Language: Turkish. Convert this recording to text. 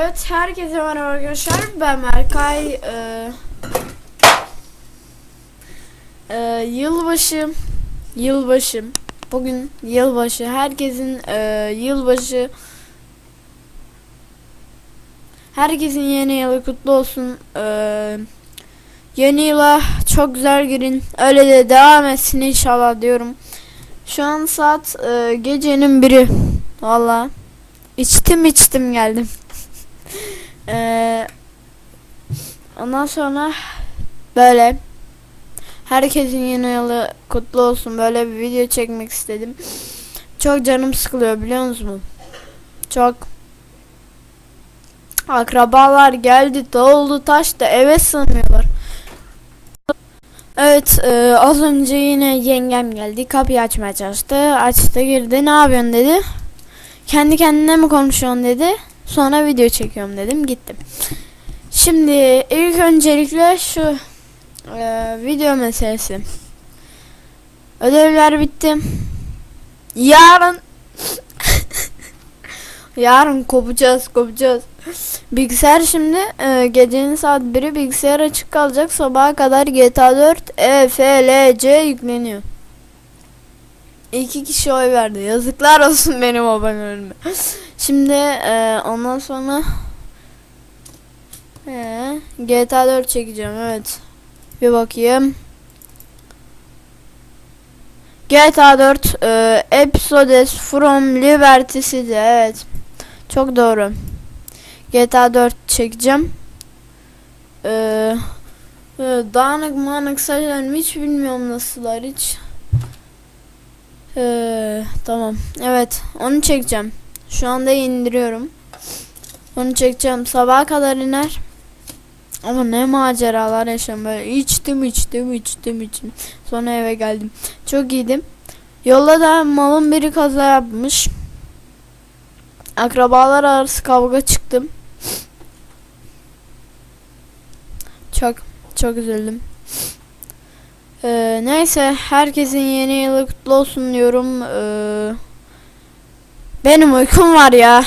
Evet herkese merhaba arkadaşlar. Ben Berkay. Ee, ee, yılbaşı yılbaşı bugün yılbaşı. Herkesin ee, yılbaşı. Herkesin yeni yılı kutlu olsun. Ee, yeni yıla çok güzel girin. Öyle de devam etsin inşallah diyorum. Şu an saat ee, gecenin biri. Valla içtim içtim geldim ee, ondan sonra böyle herkesin yeni yılı kutlu olsun böyle bir video çekmek istedim. Çok canım sıkılıyor biliyor musunuz? Çok akrabalar geldi doldu taştı eve sığmıyorlar. Evet e, az önce yine yengem geldi kapıyı açmaya çalıştı açtı girdi ne yapıyorsun dedi. Kendi kendine mi konuşuyorsun dedi. Sonra video çekiyorum dedim gittim. Şimdi ilk öncelikle şu e, video meselesi. Ödevler bitti. Yarın yarın kopacağız kopacağız. Bilgisayar şimdi e, gecenin saat 1'i bilgisayar açık kalacak. Sabaha kadar GTA 4 E, F, L, C yükleniyor. İki kişi oy verdi. Yazıklar olsun benim abonelerime. Şimdi e, ondan sonra e, GTA 4 çekeceğim evet. Bir bakayım. GTA 4 e, Episodes from Liberty City evet. Çok doğru. GTA 4 çekeceğim. E, e, dağınık manık sayılarını hiç bilmiyorum nasıllar hiç. E, tamam. Evet onu çekeceğim. Şu anda indiriyorum. Onu çekeceğim. Sabaha kadar iner. Ama ne maceralar yaşam böyle içtim içtim içtim içtim. Sonra eve geldim. Çok iyiydim. Yolda da malın biri kaza yapmış. Akrabalar arası kavga çıktım. Çok çok üzüldüm. Ee, neyse herkesin yeni yılı kutlu olsun diyorum. Ee, benim uykum var ya.